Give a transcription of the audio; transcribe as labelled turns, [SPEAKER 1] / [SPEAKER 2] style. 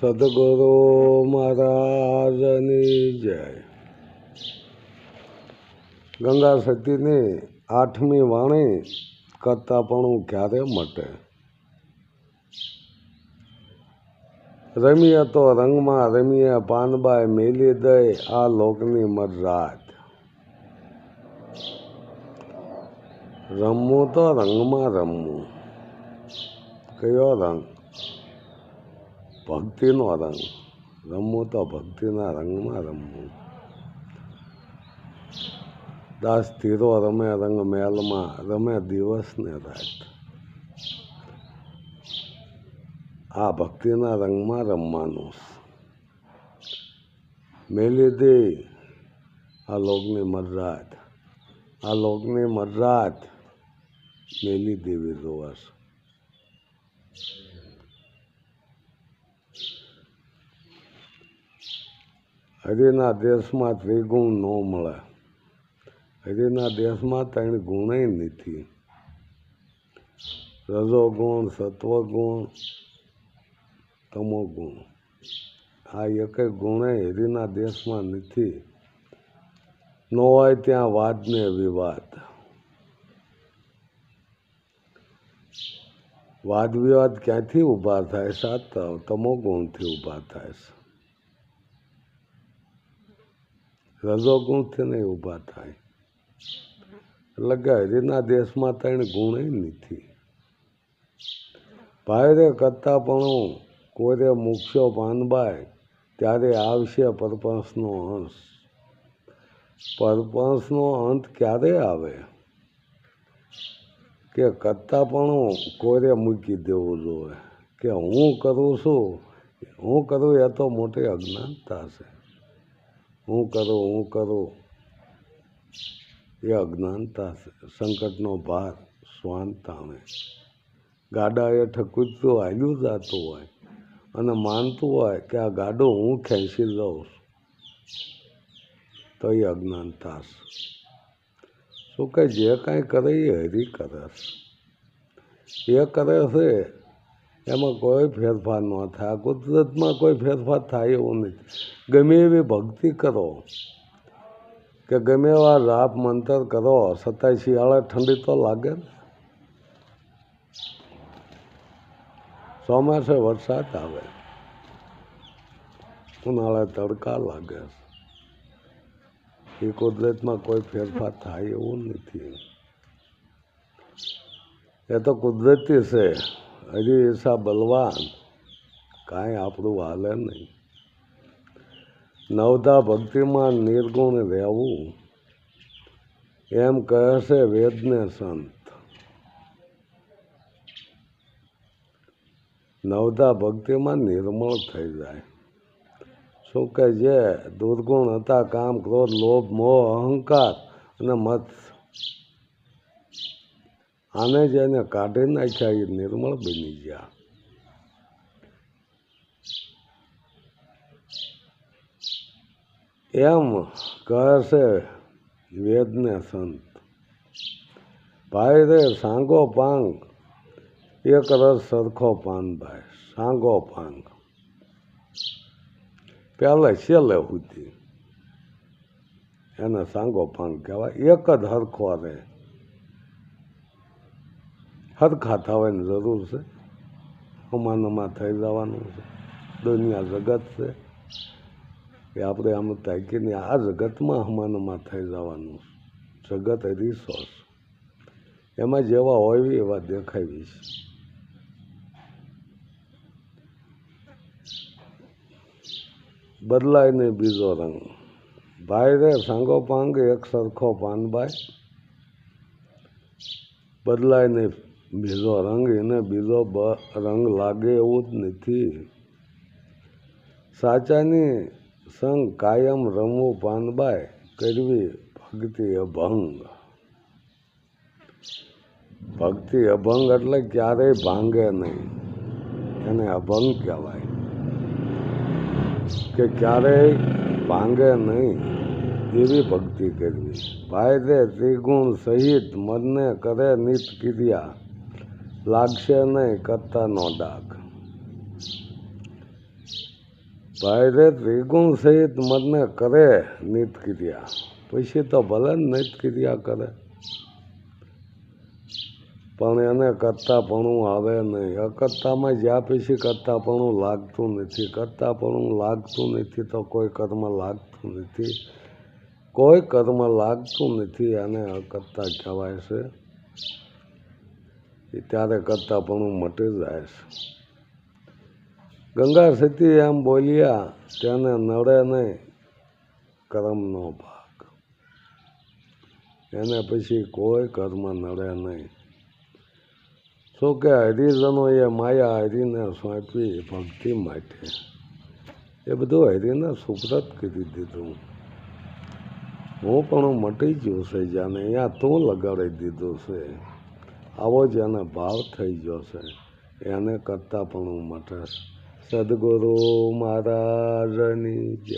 [SPEAKER 1] સદગુરુ મહારાજની જય. ગંગા સતીની આઠમી વાણી કરતાપણું ક્યારે મટે? રમીએ તો રંગમાં રમીએ, પાનબાઈ મેલી દઈ આ લોકની મરરાત રમવું તો રંગમાં રમવું. કયો રંગ? ભક્તિનો રંગ. રમવું તો ભક્તિના રંગમાં રમવું દાસ ધીરો રમે રંગ મહેલમાં રમે દિવસ ને રાત. આ ભક્તિના રંગમાં રમવાનું મેલી દે આ લોકની મરરાત. આ લોકની મરરાત. મેલી દેવી રોવાશ હરિના દેશમાં ત્રિગુણ ન મળે. હરિના દેશમાં ત્રણ ગુણય નથી. રજોગુણ, સત્વગુણ, તમોગુણ. આ એક ગુણે હરિના દેશમાં નથી. ન હોય ત્યાં વાદ ને વિવાદ. વાદ વિવાદ ક્યાંથી ઊભા થાય સાત તમોગુણથી ઊભા થાય છે. રજોગુણથી નહીં ઊભા થાય. એટલે કે હરિના દેશમાં ત્રણ ગુણ નથી. ભાઈરે કરતાપણું કોઈરે મૂકશો પાનબાઈ ત્યારે આવશે પરપંચનો અંશ. પરપંચનો અંત ક્યારે આવે? કે કરતાપણું કોઈરે મૂકી દેવું જોઈએ કે હું કરું છું, હું કરું એ તો મોટી અજ્ઞાનતા છે. હું કરું હું કરું. એ અજ્ઞાનતા સંકટનો ભાર શ્વાન તાણે. ગાડા એ કૂદતું હાલ્યું જતું હોય અને માનતું હોય કે આ ગાડો હું ખેંચી લઉં તો એ અજ્ઞાનતા શું કે જે કાંઈ કરે એ હરી કરે એ કરે છે એમાં કોઈ ફેરફાર ન થાય. કુદરતમાં કોઈ ફેરફાર થાય એવું નથી ગમે એવી ભક્તિ કરો કે ગમે એવા રાપ મંતર કરો છતાંય શિયાળે ઠંડી તો લાગે ને. ચોમાસે વરસાદ આવે. ઉનાળે તડકા લાગે. એ કુદરતમાં કોઈ ફેરફાર થાય એવું નથી. એ તો કુદરતી છે. હજી એસા બલવાન, કાંઈ આપણું હાલે નહીં. નવધા ભક્તિમાં નિર્ગુણ રહેવું, એમ કહે છે વેદને સંત. નવધા ભક્તિમાં નિર્મળ થઈ જાય. શું કે જે દુર્ગુણ હતા કામ, ક્રોધ, લોભ, મોહ, અહંકાર અને મત આને જેને કાઢી નાખ્યા એ નિર્મળ બની ગયા. એમ કહે છે વેદને સંત, ભાઈ રે, સાંગો પાંગ. એક રસ સરખો પાન ભાઈ, સાંગો પાંગ. પહેલે છેલ્લે સુધી એને સાંગો પાંગ કહેવાય. એક જ હરખો રહે. હરખા થવાની જરૂર છે. હમાનમાં થઈ જવાનું છે. દુનિયા જગત છે. એ આપણે આમ તાકીને આ જગતમાં હમાનમાં થઈ જવાનું છે. જગત રિસોર્સ એમાં જેવા હોય એવા દેખાવી છે. બદલાય નહીં બીજો રંગ. ભાઈ રે સાંગો પાંગ એક સરખો પાનભાઈ બદલાય નહીં બીજો રંગ એને બીજો રંગ લાગે એવું જ નથી. સાચાની સંગ કાયમ રમવું પાનબાય કરવી ભક્તિ અભંગ. ભક્તિ અભંગ એટલે ક્યારેય ભાંગે નહીં. એને અભંગ કહેવાય. કે ક્યારેય ભાંગે નહીં એવી ભક્તિ કરવી. ભાઈ રે ત્રિગુણ સહિત મનને કરે નિત ક્રિયા. લાગશે નહીં, કરતા નો ડાક ભાઈ રે ત્રિગુણ સહિત મનને કરે નિત ક્રિયા પછી તો ભલે નિત ક્રિયા કરે. પણ એને કરતાપણું આવે નહીં. અકર્તામાં જ્યાં પછી કરતાપણું લાગતું નથી. કરતાપણું લાગતું નથી તો કોઈ કર્મ લાગતું નથી. કોઈ કર્મ લાગતું નથી, એને અકર્તા કહેવાય છે. એ ત્યારે હું મટી જાય છે. ગંગા સતી એમ બોલ્યા, તેને નડે નહીં, કર્મનો ભાગ. એને પછી કોઈ કર્મ નડે નહીં. શું કે હરિજનોએ માયા હરિને સોંપી ભક્તિ માટે? એ બધું હરિને સુપ્રત કરી દીધું. હું પણ મટી ગયું છે જાને અહીંયા તું લગાડી દીધું છે. આવો જ એને ભાવ થઈ છે એને કરતાં પણ હું મટે. સદગુરુ મહારાજની જય.